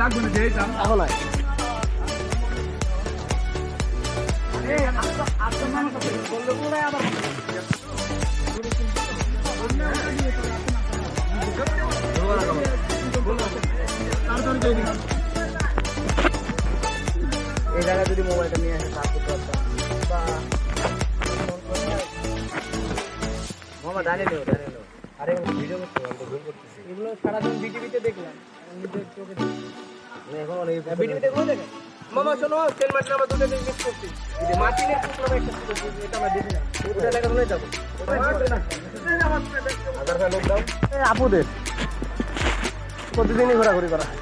লাগবে না যেতাম এখন আয় এই জায়গায় যদি মোবাইলটা নিয়ে আসে করতে বা মামা দাঁড়িয়ে নেও দাঁড়িয়ে নেও আরে ভিডিও করতে আমি তো ভুল করতেছি। এগুলো সারাদিন বিটিভিতে দেখলাম। নিজের চোখে এখন এই বিটিভিতে কোথায় দেখেন মামা শোনো সেন মার্টিন আমরা দুটো দিন মিস করছি। মার্টিনের কুকুর একটা ছিল, এটা আমরা দেখি না ওটা দেখা হলে যাব। আমার হাজার লোক দাও। আপুদের। প্রতিদিনই ঘোরাঘুরি করা হয়।